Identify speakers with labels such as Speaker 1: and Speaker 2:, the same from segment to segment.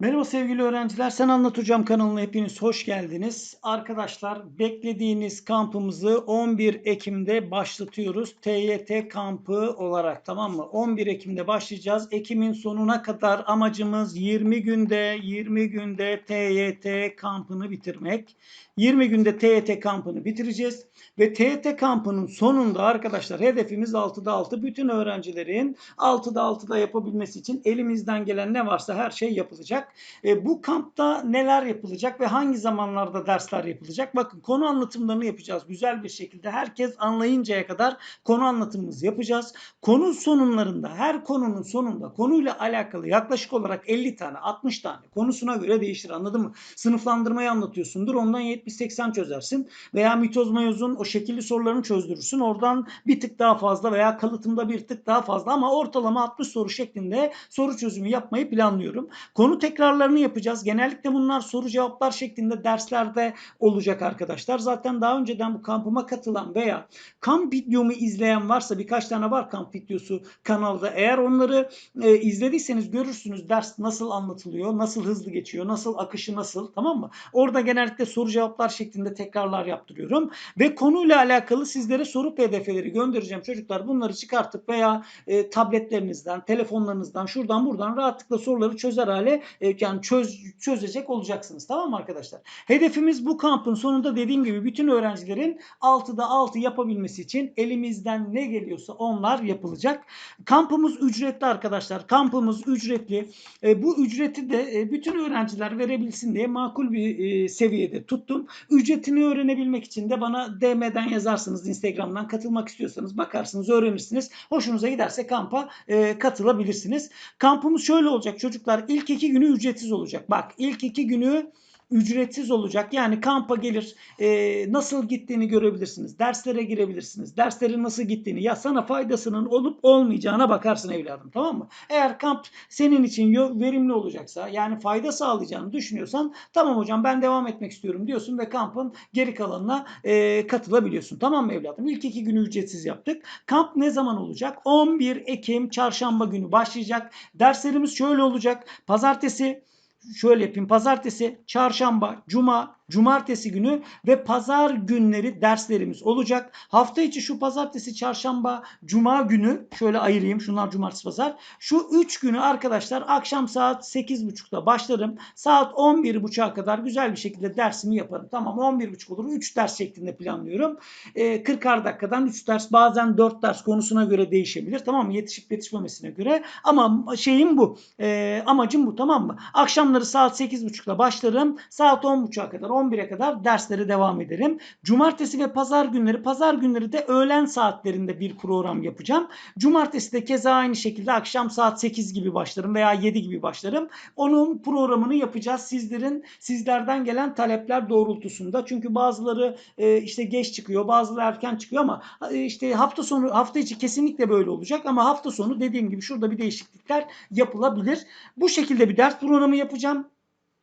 Speaker 1: Merhaba sevgili öğrenciler. Sen Anlat Hocam kanalına hepiniz hoş geldiniz. Arkadaşlar beklediğiniz kampımızı 11 Ekim'de başlatıyoruz. TYT kampı olarak tamam mı? 11 Ekim'de başlayacağız. Ekim'in sonuna kadar amacımız 20 günde 20 günde TYT kampını bitirmek. 20 günde TYT kampını bitireceğiz. Ve TYT kampının sonunda arkadaşlar hedefimiz 6'da 6. Bütün öğrencilerin 6'da 6'da yapabilmesi için elimizden gelen ne varsa her şey yapılacak. E, bu kampta neler yapılacak ve hangi zamanlarda dersler yapılacak? Bakın konu anlatımlarını yapacağız güzel bir şekilde. Herkes anlayıncaya kadar konu anlatımımızı yapacağız. Konu sonunlarında her konunun sonunda konuyla alakalı yaklaşık olarak 50 tane 60 tane konusuna göre değişir anladın mı? Sınıflandırmayı anlatıyorsundur ondan 70-80 çözersin veya mitoz mayozun o şekilli sorularını çözdürürsün. Oradan bir tık daha fazla veya kalıtımda bir tık daha fazla ama ortalama 60 soru şeklinde soru çözümü yapmayı planlıyorum. Konu tekrarlarını yapacağız. Genellikle bunlar soru cevaplar şeklinde derslerde olacak arkadaşlar. Zaten daha önceden bu kampıma katılan veya kamp videomu izleyen varsa birkaç tane var kamp videosu kanalda. Eğer onları e, izlediyseniz görürsünüz ders nasıl anlatılıyor, nasıl hızlı geçiyor, nasıl akışı nasıl tamam mı? Orada genellikle soru cevaplar şeklinde tekrarlar yaptırıyorum ve konuyla alakalı sizlere soru pdf'leri göndereceğim çocuklar. Bunları çıkartıp veya e, tabletlerinizden, telefonlarınızdan, şuradan buradan rahatlıkla soruları çözer hale e, yani çöz, çözecek olacaksınız. Tamam mı arkadaşlar? Hedefimiz bu kampın sonunda dediğim gibi bütün öğrencilerin 6'da 6 yapabilmesi için elimizden ne geliyorsa onlar yapılacak. Kampımız ücretli arkadaşlar. Kampımız ücretli. E, bu ücreti de e, bütün öğrenciler verebilsin diye makul bir e, seviyede tuttum. Ücretini öğrenebilmek için de bana DM'den yazarsınız. Instagram'dan katılmak istiyorsanız bakarsınız, öğrenirsiniz. Hoşunuza giderse kampa e, katılabilirsiniz. Kampımız şöyle olacak çocuklar. İlk iki günü ücretsiz olacak. Bak ilk iki günü ücretsiz olacak. Yani kampa gelir e, nasıl gittiğini görebilirsiniz. Derslere girebilirsiniz. Derslerin nasıl gittiğini ya sana faydasının olup olmayacağına bakarsın evladım tamam mı? Eğer kamp senin için verimli olacaksa yani fayda sağlayacağını düşünüyorsan tamam hocam ben devam etmek istiyorum diyorsun ve kampın geri kalanına e, katılabiliyorsun. Tamam mı evladım? İlk iki günü ücretsiz yaptık. Kamp ne zaman olacak? 11 Ekim çarşamba günü başlayacak. Derslerimiz şöyle olacak. Pazartesi şöyle yapayım. Pazartesi, çarşamba, cuma, cumartesi günü ve pazar günleri derslerimiz olacak. Hafta içi şu pazartesi, çarşamba, cuma günü şöyle ayırayım. Şunlar cumartesi, pazar. Şu 3 günü arkadaşlar akşam saat 8.30'da başlarım. Saat 11.30'a kadar güzel bir şekilde dersimi yaparım. Tamam 11.30 olur. 3 ders şeklinde planlıyorum. E, 40'ar dakikadan 3 ders bazen 4 ders konusuna göre değişebilir. Tamam mı? Yetişip yetişmemesine göre. Ama şeyim bu. E, amacım bu tamam mı? Akşamları saat 8.30'da başlarım. Saat 10.30'a kadar 11'e kadar dersleri devam ederim. Cumartesi ve pazar günleri, pazar günleri de öğlen saatlerinde bir program yapacağım. Cumartesi de keza aynı şekilde akşam saat 8 gibi başlarım veya 7 gibi başlarım. Onun programını yapacağız sizlerin sizlerden gelen talepler doğrultusunda. Çünkü bazıları e, işte geç çıkıyor, bazıları erken çıkıyor ama e, işte hafta sonu hafta içi kesinlikle böyle olacak ama hafta sonu dediğim gibi şurada bir değişiklikler yapılabilir. Bu şekilde bir ders programı yapacağım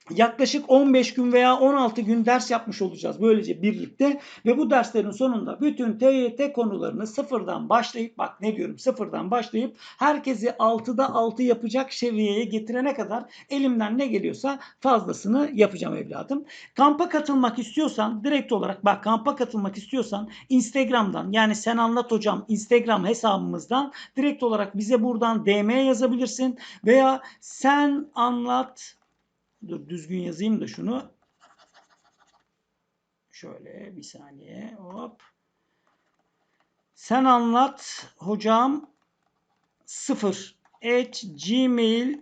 Speaker 1: yaklaşık 15 gün veya 16 gün ders yapmış olacağız böylece birlikte ve bu derslerin sonunda bütün TYT konularını sıfırdan başlayıp bak ne diyorum sıfırdan başlayıp herkesi 6'da 6 yapacak seviyeye getirene kadar elimden ne geliyorsa fazlasını yapacağım evladım. Kampa katılmak istiyorsan direkt olarak bak kampa katılmak istiyorsan Instagram'dan yani sen anlat hocam Instagram hesabımızdan direkt olarak bize buradan DM yazabilirsin veya sen anlat Dur düzgün yazayım da şunu. Şöyle bir saniye. Hop. Sen anlat hocam 0 at gmail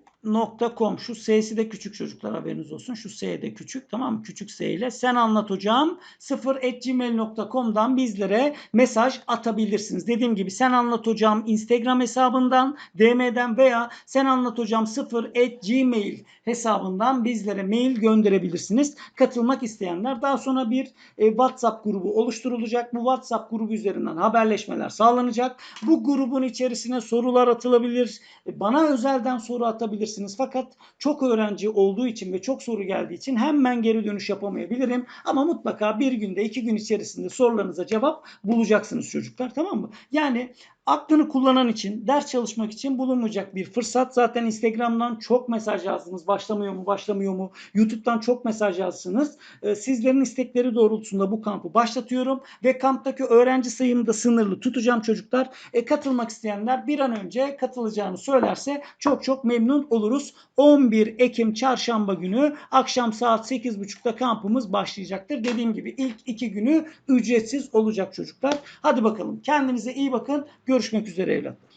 Speaker 1: com şu s'si de küçük çocuklar haberiniz olsun. Şu s de küçük tamam mı? Küçük s ile sen anlat hocam 0 gmail.com'dan bizlere mesaj atabilirsiniz. Dediğim gibi sen anlat hocam Instagram hesabından DM'den veya sen anlat hocam 0 gmail hesabından bizlere mail gönderebilirsiniz. Katılmak isteyenler daha sonra bir e, WhatsApp grubu oluşturulacak. Bu WhatsApp grubu üzerinden haberleşmeler sağlanacak. Bu grubun içerisine sorular atılabilir. E, bana özelden soru atabilirsiniz yapabilirsiniz. Fakat çok öğrenci olduğu için ve çok soru geldiği için hemen geri dönüş yapamayabilirim. Ama mutlaka bir günde iki gün içerisinde sorularınıza cevap bulacaksınız çocuklar tamam mı? Yani Aklını kullanan için, ders çalışmak için bulunmayacak bir fırsat. Zaten Instagram'dan çok mesaj yazdınız. Başlamıyor mu, başlamıyor mu? YouTube'dan çok mesaj yazsınız. Ee, Sizlerin istekleri doğrultusunda bu kampı başlatıyorum. Ve kamptaki öğrenci sayımı da sınırlı tutacağım çocuklar. E, katılmak isteyenler bir an önce katılacağını söylerse çok çok memnun oluruz. 11 Ekim çarşamba günü akşam saat 8.30'da kampımız başlayacaktır. Dediğim gibi ilk iki günü ücretsiz olacak çocuklar. Hadi bakalım kendinize iyi bakın. Görüşmek üzere evlatlar.